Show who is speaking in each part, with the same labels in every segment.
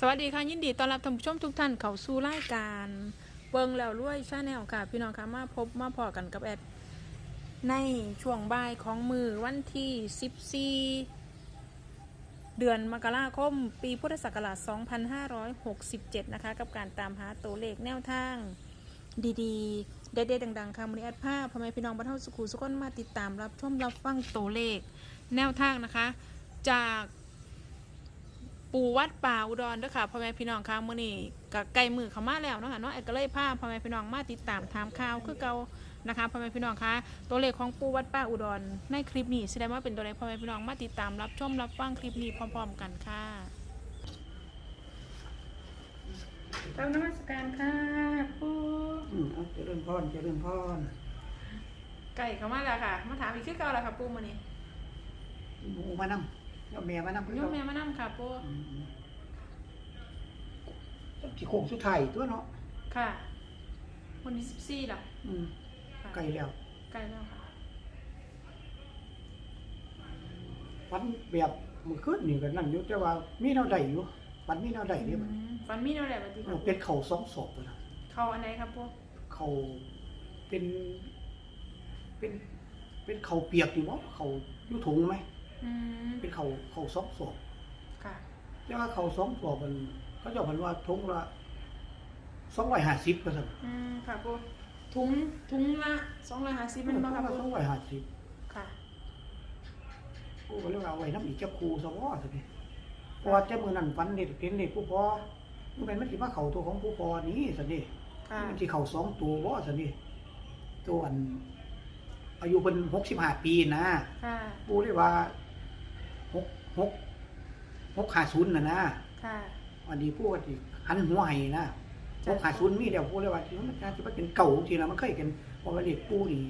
Speaker 1: สวัสดีค่ะยินดีต้อนรับท่านผู้ชมทุกท่านเข้าสู่รายการเบิงแล้วรวยชาแนลค่ะ พี่น้องคะมาพบมาพอกันกับแอดในช่วงบ่ายของมือวันที่ 14 เดือนมกราคม ปีพุทธศักราช 2567 นะคะ กับการตามหาตัวเลขแนวทาง ดีๆ เด็ดๆดังๆค่ะมือแอดภาพพ่อแม่พี่น้องบรรเทาสุขุสุขนมาติดตามรับชมรับฟังตัวเลขแนวทางนะคะ จาก ปูวัดป่าอุดรเด้วยค่ะพ่อแม่พี่น้องค่ะมื้อนี้ก็ใกล้มือเข้ามาแล้วเนาะค่ะเนาะแอดก็เลยพาพ่อแม่พี่น้องมาติดตามถามข่าวคือเก่านะคะพ่อแม่พี่น้องคะตัวเลขของปูวัดป่าอุดรในคลิปนี้แสดงว่าเป็นตัวเลขพ่อแม่พี่น้องมาติดตามรับชมรับฟังคลิปนี้พร้อม ๆ กันค่ะกราบนมัสการค่ะปู
Speaker 2: อืมเอาเจริญพรเจริญพร
Speaker 1: ไก่เข้ามาแล้วค่ะ มาถามอีกคือเก่าแล้วค่ะปูมื้อนี้
Speaker 2: หมูมานำ ยอแม่มานำ
Speaker 1: โยมแม่มานํค่ะปู
Speaker 2: อืมที่โค้งสุดท้ายตัวเนาะ
Speaker 1: ค่ะวันที่14แล้ว
Speaker 2: อืม
Speaker 1: ค่ะ
Speaker 2: ไกลแล้ว
Speaker 1: ใกล้แล้วค่ะ
Speaker 2: ฟันแบบมือขึ้นนี่ก็นั่นอยู่แต่ว่ามีแนวใดอยู่ฟันมีแนวใดนี่มัน
Speaker 1: อืมฟันมีเท่าไหร่บัดนี้
Speaker 2: เอ
Speaker 1: ค่ะ
Speaker 2: อเป็นเข่าสองศอกตัวนะ
Speaker 1: เข้าอันไหนครับพวก
Speaker 2: เข่าเป็นเป็นเป็นเข่าเปียกอยู่บ่เข่าอยู่ถุงไหม
Speaker 1: อืม
Speaker 2: เป็นเข่าเข่าสองศอก
Speaker 1: ค่ะ
Speaker 2: แต่ว่าเข่าสองศอกมันเขาเจะมันว่าถุงละสองร้อยห้าสิบก็สั่น
Speaker 1: อืมค่ะพวกถุงถุงละสองร้อยห้าสิบเป็นบ้างครับพ
Speaker 2: ส
Speaker 1: ว
Speaker 2: อง
Speaker 1: ก
Speaker 2: ร้อยห้าสิบ
Speaker 1: ค่ะ
Speaker 2: กูก็เลยว่าเอาไว้น้ำอีกเจ้าครูซะว่าสิพี่เพราะว่าเจ้ามือนั่นฟันเด็ดเป็นเด็กผู้พอมันเป็นมันสิมาเข่าตัวของผู้พอนี้สินี่
Speaker 1: ค่ะ
Speaker 2: มันสิเข่าสองตัวว่าสินี่ตัวอันอายุเป็นหกสิบห้าปีนะ
Speaker 1: ค่ะ
Speaker 2: กูเลยว่า หกหกหกขาศูนย์นะนะ
Speaker 1: ค่ะ
Speaker 2: วันนี้ผู้ก็สิหันหัวให้นะหกขาศูนย์มีเดียวกูเลยว่าที่มันจะเป็นเก่าทีนะมันเคยกันเพราะว่าเด็กปูนี่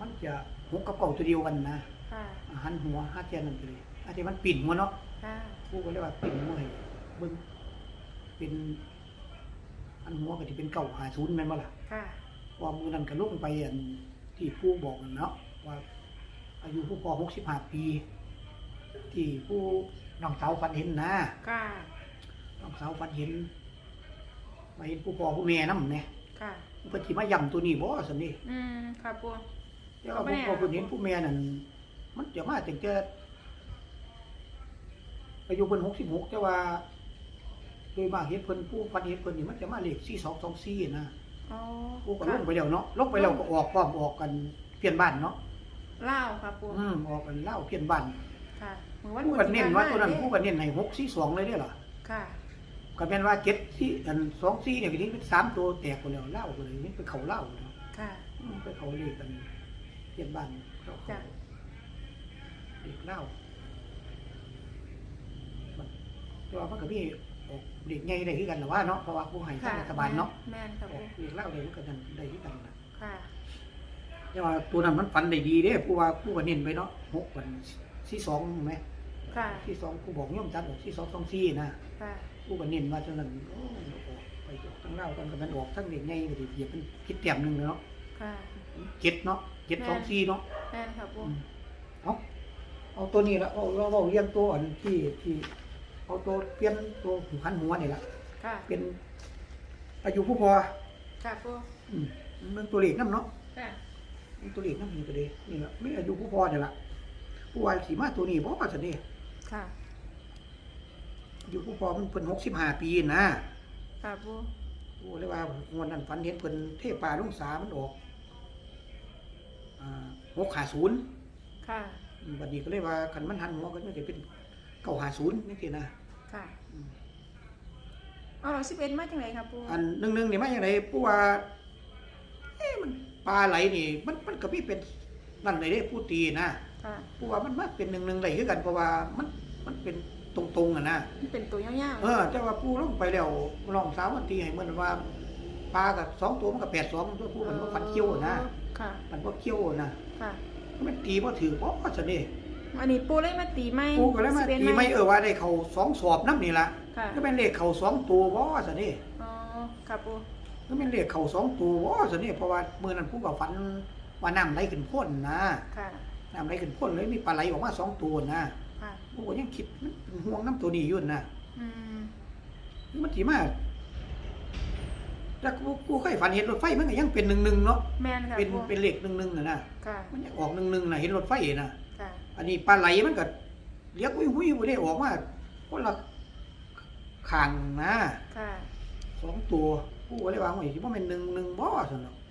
Speaker 2: มันจะหกกับเก่าตัวเดียวกันนะ
Speaker 1: ค่ะ
Speaker 2: หันหัวหาเทียนนั่นไปเลยอาจจะมันปิ่นหัวเนาะ
Speaker 1: ค่ะ
Speaker 2: ผู้ก็เรียกว่าปิ่นหัวให้เบิ่งเป็นอันหัวก็ที่เป็นเก่าหาศูนย์แม่นบ่ล่ะ
Speaker 1: ค่ะ
Speaker 2: ว่ามือนั้นก็ลงไปอันที่ผู้บอกนั่นเนาะว่า อายุผู้พอหกสิบห้าปี ที่ผู้น้องสาวฝันเห็นนะ
Speaker 1: ค่ะ
Speaker 2: น้องสาวฝันเห็นมาเห็นผู้พ่อผู้แม่นำเนี่ย
Speaker 1: ค่ะ
Speaker 2: เพิ่นสิมาย่ำตัวนี้บ่ซั่นนี่
Speaker 1: อืม ค่ะพวก
Speaker 2: แต่ว่าผู้พ่อผู้เห็นผู้แม่นั่นมันจะมาตั้งแต่อายุเพิ่น66แต่ว่าโดยมากเฮ็ดเพิ่นผู้ฟันเฮ็ดเพิ่นนี่มันจะมาเลข4224นะ
Speaker 1: อ๋อ
Speaker 2: ผู้ก็ล
Speaker 1: ค่ะ
Speaker 2: งไปแล้วเนาะลงไปแล้วก็ออกพร้อมออกกันเพี้ยนบ้านเนาะ
Speaker 1: เล่าวค่ะพวก
Speaker 2: อืมออกกันเล่าเพี้ยนบ้าน
Speaker 1: ค่ะเหมือนวัน
Speaker 2: ผู้ก็เน้นว่าตัวนั้นผู้ก็เน้นให้642เลยเด้อล่ะ
Speaker 1: ค่ะ
Speaker 2: ก็แม่นว่า7ที่อัน24เนี่ยก็นี่เป็นสามตัวแตกไปแล้วเล่าก็เลยนี่ไปเข้าเล่าเนาะ
Speaker 1: ค่ะ
Speaker 2: อืมไปเข้าเลขกันเพี้ยนบ้านเขา
Speaker 1: จ้ะ
Speaker 2: เลขเล่ามันแต่ว่ามันก็มีออกเลขใหญ่ได้คือกันล่ะว่าเนาะเพราะว่าผู้ให้ทางรัฐบาลเนาะ
Speaker 1: แม่นค่ะ
Speaker 2: อ
Speaker 1: พ
Speaker 2: อ
Speaker 1: ว
Speaker 2: ก
Speaker 1: ก
Speaker 2: เลขเล่าได้มันก็นั่นได้คือกันล่ะ
Speaker 1: ค่ะ
Speaker 2: แต่ว่าตัวนั้นมันฝันได้ดีเด้ผู้ว่าผู้ก็เน้นไปเนาะหกวัน ที่สองไหม
Speaker 1: ค่ะ
Speaker 2: ที่สองผู้บอกโย่อมจัดบอกที่สองสองสี่นะ
Speaker 1: ค่ะ
Speaker 2: ผู้ก็เน้นว่าตัวนั้นโอ้ออกไปออกทั้งเล่ากันกับมันออกทั้งเด็กใหญ่ก็ดีเหยียบมันคิดเต็มหนึ่งเนาะ
Speaker 1: ค่ะ
Speaker 2: เจ็ดเนาะเจ็ดสองสี่เนาะ
Speaker 1: แม่นค่ะพวก
Speaker 2: อืมเอาเอาตัวนี้ละเอาเราเราเรียงตัวอันที่ที่เอาตัวเปลี่ยนตัวหูหันหัวนี่ละ
Speaker 1: ค่ะ
Speaker 2: เป็นอายุผู้พอ
Speaker 1: ค่ะพวก
Speaker 2: อืมมันตัวเลขน้ำเนาะ
Speaker 1: ค่ะ
Speaker 2: มันตัวเลขน้ำนี่ก็เลยนี่ละไม่อายุผู้พอเนี่ยละ ผู้ว่าสีมาตัวนี้บอกว่าจะนี่
Speaker 1: ค่ะ
Speaker 2: อยู่ผู้พอมันเพิ่นหกสิบห้าปีนะ
Speaker 1: ค่ะพวก
Speaker 2: โอ้เลยว่างวดนั้นฝันเห็นเพิ่นเทป่าลุงสามันออกอ่าหกขาศูนย์
Speaker 1: ค่ะ
Speaker 2: บัดนี้ก็เลยว่าคันมันหันหัวก็มันจะเป็นเก้าหาศูนย์นี่สินะ
Speaker 1: ค่ะ
Speaker 2: อืม
Speaker 1: เอาเราสิบเอ็ดมาจังไหนครับปู
Speaker 2: อันหนึ่งหนึ่งนี่มาอย่างไรผู้ว่าเอ๊ะมันปลาไหลนี่ มันมันก็มีเป็นนั่นเลยเด้ผู้ตีนะ
Speaker 1: ค่ะ
Speaker 2: ผู้ว่ามันมาเป็นหนึ่งหนึ่งไรคือกันเพราะว่ามันมันเป็นตรงๆอะนะ
Speaker 1: มันเป็นตัวยาว
Speaker 2: เออแต่ว่าผู้ลงไปแล้วลองสาววันทีให้เหมือนว่าปลากับสองตัวมันก็แปดสองตัว
Speaker 1: ๆ
Speaker 2: ผู้มันก็ฟันเขี้ยวนะ
Speaker 1: ค่ะ
Speaker 2: มันก็เขี้ยวนะ
Speaker 1: ค่ะ
Speaker 2: มันตีบ่ถือบ่ซะนี่
Speaker 1: อันนี้ปูเลยมาตีไม่
Speaker 2: ผู้ก็เลยมา
Speaker 1: 11
Speaker 2: ตีไม่เออว่าได้เขาสองสอบน้ำนี่ละ
Speaker 1: ค่ะ
Speaker 2: ก็เป็นเลขเขาสองตัวบ่ซะนี่
Speaker 1: อ๋อค่ะปู
Speaker 2: ก็เป็นเลขเขาสองตัวบ่ซะนี่เพราะว่ามื้อนั้นผู้ก็ฝันว่าน้ำไหลขึ้นพ้นนะ
Speaker 1: ค่ะ
Speaker 2: น้ำไหลขึ้นพ้นเลยมีปลาไหลออกมาสองตัวนะ
Speaker 1: ค่ะ
Speaker 2: ผู้ก็ยังคิดมันเป็นห่วงน้ำตัวนี้อยู่นะ
Speaker 1: คอืม
Speaker 2: มันถีมาแล้วกูกูเคยฝันเห็นรถไฟมันก็ยังเป็นหนึ่งหนึ่งเนาะ
Speaker 1: แม่นค่ะ
Speaker 2: เป็น
Speaker 1: ปู
Speaker 2: เป็นเลขหนึ่งหนึ่งนะนะ
Speaker 1: ค่ะ
Speaker 2: มันยังออกหนึ่งหนึ่งนะเห็นรถไฟนะ
Speaker 1: ค่ะ
Speaker 2: อันนี้ปลาไหลมันก็เลี้ยงหุ้ยหุ้ยบ่ได้ออกมาคนละขางนะ
Speaker 1: ค่ะ
Speaker 2: สองตัวกูก็เลยว่าไว้สิบ่แม่นหนึ่งหนึ่งบ่ซั่นเนาะ
Speaker 1: ค่ะ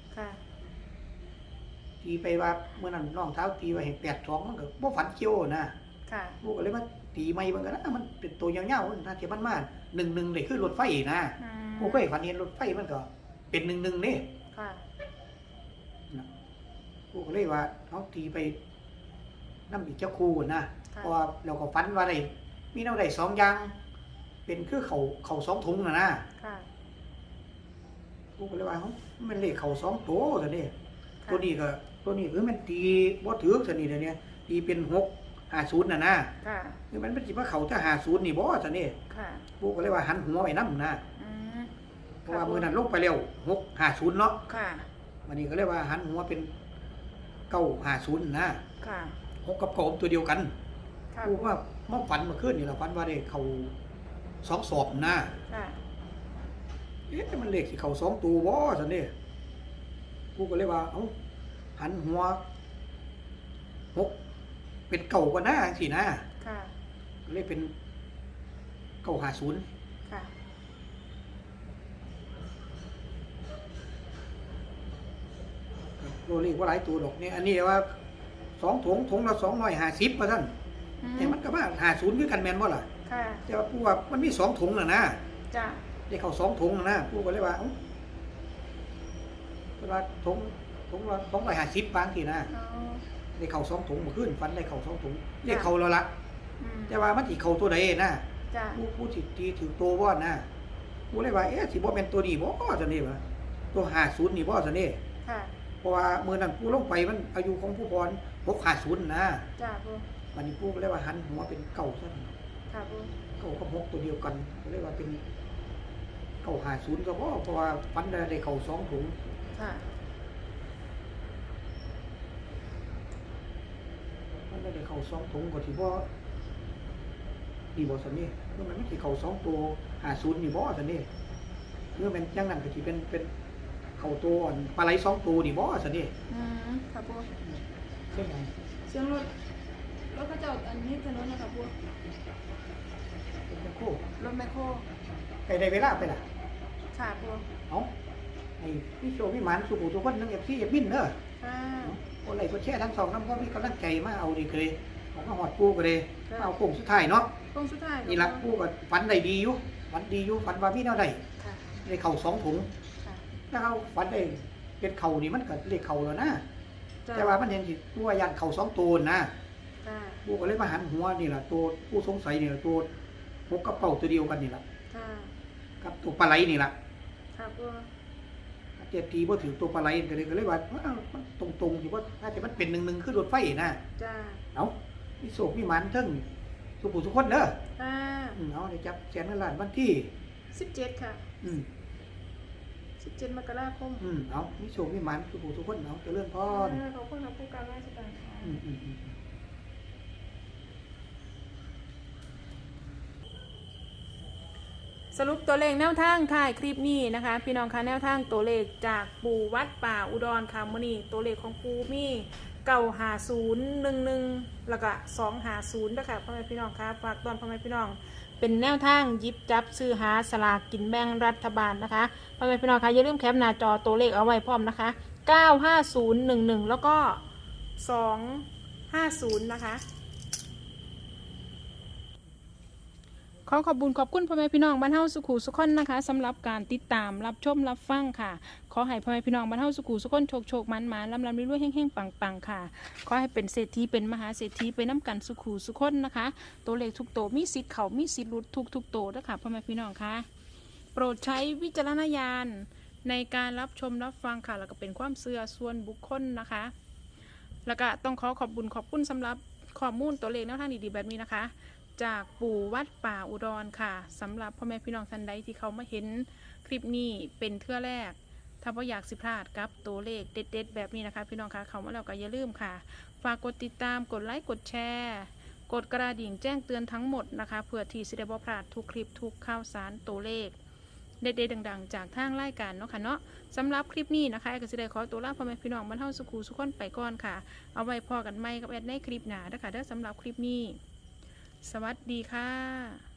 Speaker 2: ตีไปว่าเมื่อนั้นน้องเท้าตีไว้ให้แปดสองมันก็บ่ฝันเกี่ยวนะ
Speaker 1: ค่ะ
Speaker 2: กูก็เลยมาตีใหม่เบิ่งกันนะมันเป็นตัวยาวๆมันถ้าที่มันมาหนึ่งหนึ่งเลยคือรถไฟนะ
Speaker 1: อืม
Speaker 2: กูเคยฝันเห็นรถไฟมันก็ เป็นหนึ่งหนึ่งนี่
Speaker 1: ค่ะ
Speaker 2: นะกูก็เลยว่าเขาตีไปน้ำอีกเจ้าคู่นะ
Speaker 1: ค่ะ
Speaker 2: เพราะว่าเราก็ฝันว่าได้มีแนวใดสองอย่างเป็นคือเขาเขาสองถุงนะนะ
Speaker 1: ค่ะ
Speaker 2: กูก็เลยว่าเฮ้ยมันเลขเขาสองตัวแต่นี่
Speaker 1: ค่ะ
Speaker 2: ตัวนี้ก็ ตัวนี้คือมันตีบ่ถือสันนี่เดี๋ยวนี้ตีเป็นหกห้าศูนย์นะนะ
Speaker 1: ค่ะ
Speaker 2: คือมันเป็นสิว่าเขาถ้าห้าศูนย์นี่บ่สันนี่
Speaker 1: ค่ะ
Speaker 2: กูก็เลยว่าหันหัวไปน้ำนะ
Speaker 1: อืม
Speaker 2: เพราะว่ามือนั้นลงไปเร็วหกห้าศูนย์เนาะ
Speaker 1: ค่ะ
Speaker 2: วันนี้ก็เลยว่าหันหัวเป็นเก้าห้าศูนย์นะ
Speaker 1: ค่ะ
Speaker 2: หกกับเก้าตัวเดียวกัน
Speaker 1: ค่ะ
Speaker 2: กูว่ามาฝันเมื่อคืนนี่เราฝันว่าได้เขาสองสอบนะ
Speaker 1: ค่ะ
Speaker 2: เอ๊ะมันเลขสิเขาสองตัวบ่สันนี่กูก็เลยว่าเอ้า หันหัวหกเป็นเก่ากว่าหน้าสินะ
Speaker 1: ค่ะ
Speaker 2: ก็เลยเป็นเก้าห้าศูนย์
Speaker 1: ค่ะ
Speaker 2: โรเลขว่าหลายตัวดอกเนี่ยอันนี้ว่าสองถุงถุงละสองร้อยห้าสิบมาท่าน
Speaker 1: อืม
Speaker 2: แต่มันก็ว่าห้าศูนย์คือกันแมนบ่ล่ะ
Speaker 1: ค่ะ
Speaker 2: แต่ว่ากูว่ามันมีสองถุงน่ะนะ
Speaker 1: จ้ะ
Speaker 2: ได้เข้าสองถุงน่ะนะกูก็เลยว่าเอ้าเวลาถุง ถุงละสองร้อยห้าสิบบางทีนะ
Speaker 1: เอา
Speaker 2: ได้เข้าสองถุงเมื่อคืนฟันได้เข้าสองถุงได้เข้าแล้วละ
Speaker 1: อืม
Speaker 2: แต่ว่ามันสิเข้าตัวใดนะ
Speaker 1: จ้ะ
Speaker 2: กูกูสิตีถือตัวบ่นะกูเลยว่าเอ๊ะสิบ่เป็นตัวนี้บ่ซั่นนี่วะตัว50นี่บ่ซั่นนี่
Speaker 1: ค่ะ
Speaker 2: เพราะว่ามื้อนั้นกูลงไปมันอายุของผู้พร650นะ
Speaker 1: จ้ะปู
Speaker 2: วันนี้กูก็เลยว่าหันหัวเป็นเก่าซะ
Speaker 1: ค่ะปู
Speaker 2: เก่ากับหกตัวเดียวกันก็เลยว่าเป็นเก่า50ก็บ่เพราะว่าฟันได้ได้เข้าสองถุง
Speaker 1: ค่ะ
Speaker 2: ฟัน ได้ได้เข้าสองถุงก็สิบ่ดีบ่ซั่นนี่เมื่อมันมันสิเข้าสองตัว50นี่บ่ซั่นนี่เมื่อมันจังนั้นก็สิเป็นเป็นเข้าตัวอันปลาไหลสองตัวนี่บ่ซั่นนี่
Speaker 1: อืมค่ะปู
Speaker 2: ใช่ไหม
Speaker 1: เสียงรถรถเขาเจ้าอันนี้ถนนนะคะปู
Speaker 2: เป็นแม่คู่
Speaker 1: รถแมคโคร
Speaker 2: ไก่ได้เวลาไปล่ะ
Speaker 1: ค่ะปู
Speaker 2: เอาไอ้พี่โชพี่หมันสุขุทุกคนนึงเอฟซีเอฟมินเด้อ
Speaker 1: ค่ะ
Speaker 2: คนไหนก็แช่ทั้งสองน้ำก็มีกำลังใจมาเอาดีเลยของมาหอดปูก็เลยมาเอาโค้งสุดท้ายเนาะ
Speaker 1: ตรงสุดท้าย
Speaker 2: นี่ละปูก็ฝันได้ดีอยู่ฝันดีอยู่ฝันว่าพี่แนวใด
Speaker 1: ค่ะ
Speaker 2: ได้เข่าสองถุง
Speaker 1: ค่ะ
Speaker 2: ถ้าเขาฝันได้เป็นเข่านี่มันก็เลขเข่าแล้วนะ
Speaker 1: จ้ะ
Speaker 2: แต่ว่ามันเห็นสิตัวยันเข่าสองตัวนะ
Speaker 1: จ้ะ
Speaker 2: ปูก็เลยมาหันหัวนี่ล่ะตัวผู้สงสัยนี่ล่ะตัวหกกับเป่าตัวเดียวกันนี่ล่ะ
Speaker 1: ค่ะ
Speaker 2: กับตัวปลาไหลนี่ล่ะ
Speaker 1: ค่ะปู
Speaker 2: เจ็ดทีบ่ถือตัวปลาไหลก็เลยก็เลยว่าอ้าวมันตรงๆที่ว่าน่าจะมันเป็นหนึ่งหนึ่งคือรถไฟนะ
Speaker 1: จ้ะ
Speaker 2: เอามีโศกมีหมันเทั้งสุขุทุกคนเด้อ
Speaker 1: ค่ะ
Speaker 2: อืมเอาได้จับแสนเงินล้านวันที่
Speaker 1: สิบเจ็ดค่ะ
Speaker 2: อืม
Speaker 1: สิบเจ็ดมกราคม
Speaker 2: อืมเอามีโศกมีหมันสุขุทุกคนเอาเจริญพร
Speaker 1: อ่าขอบคุณครับผู้การราชการค่ะ
Speaker 2: อืมอืมอืม
Speaker 1: สรุปตัวเลขแนวทางถ่ายคลิปนี้นะคะ พี่น้องคะแนวทางตัวเลขจากปู่วัดป่าอุดรคามนีตัวเลขของปูมีเก่าหาศูนย์หนึ่งหนึ่งแล้วก็สองหาศูนย์นะคะพ่อแม่พี่น้องคะฝากตอนพ่อแม่พี่น้อง เป็นแนวทางยิบจับซื้อหาสลากกินแบ่งรัฐบาลนะคะพ่อแม่พี่น้องคะอย่าลืมแคปหน้าจอตัวเลขเอาไว้พร้อมนะคะ95011แล้วก็250นะคะ อขอบคุญขอบคุณพ่อแม่พี่น้องบ้านเฮาสุขุสุขคนนะคะสำหรับการติดตามรับชมรับฟังค่ะ ขอให้พ่อแม่พี่น้องบ้านเฮาสุขุสุขคนโชคโชคมันมันลำลำรวยๆแห้งๆปังๆค่ะ ขอให้เป็นเศรษฐีเป็นมหาเศรษฐีไปน้ำกันสุขุสุขคนนะคะ ตัวเลขทุกตัวมีสิทธิ์เขามีสิทธิ์หลุดทุกทุกๆตัวนะคะพ่อแม่พี่น้องคะโปรดใช้วิจารณญาณในการรับชมรับฟังค่ะ แล้วก็เป็นความเชื่อส่วนบุคคลนะคะ แล้วก็ต้องขอขอบคุญขอบคุณสำหรับข้อมูลตัวเลขแนวทางดีๆแบบนี้นะคะ จากปู่วัดป่าอุดรค่ะสำหรับพ่อแม่พี่น้องท่านใดที่เขามาเห็นคลิปนี้เป็นเทื่อแรก ถ้าว่าอยากสิพลาดกับตัวเลขเด็ด ๆ แบบนี้นะคะ พี่น้องคะเขามาแล้วก็อย่าลืมค่ะ ฝากกดติดตามกดไลค์กดแชร์กดกระดิ่งแจ้งเตือนทั้งหมดนะคะเพื่อที่สิได้บ่พลาดทุกคลิปทุกข่าวสารตัวเลขเด็ดๆดังๆ จากทางรายการเนาะค่ะเนาะสำหรับคลิปนี้นะคะแอดก็สิได้ขอตัวลาพ่อแม่พี่น้องบรรเทาสุขูสุขคนไปก่อนค่ะ เอาไว้พอกันใหม่กับแอดในคลิปหน้านะคะเด้อสำหรับคลิปนี้ สวัสดีค่ะ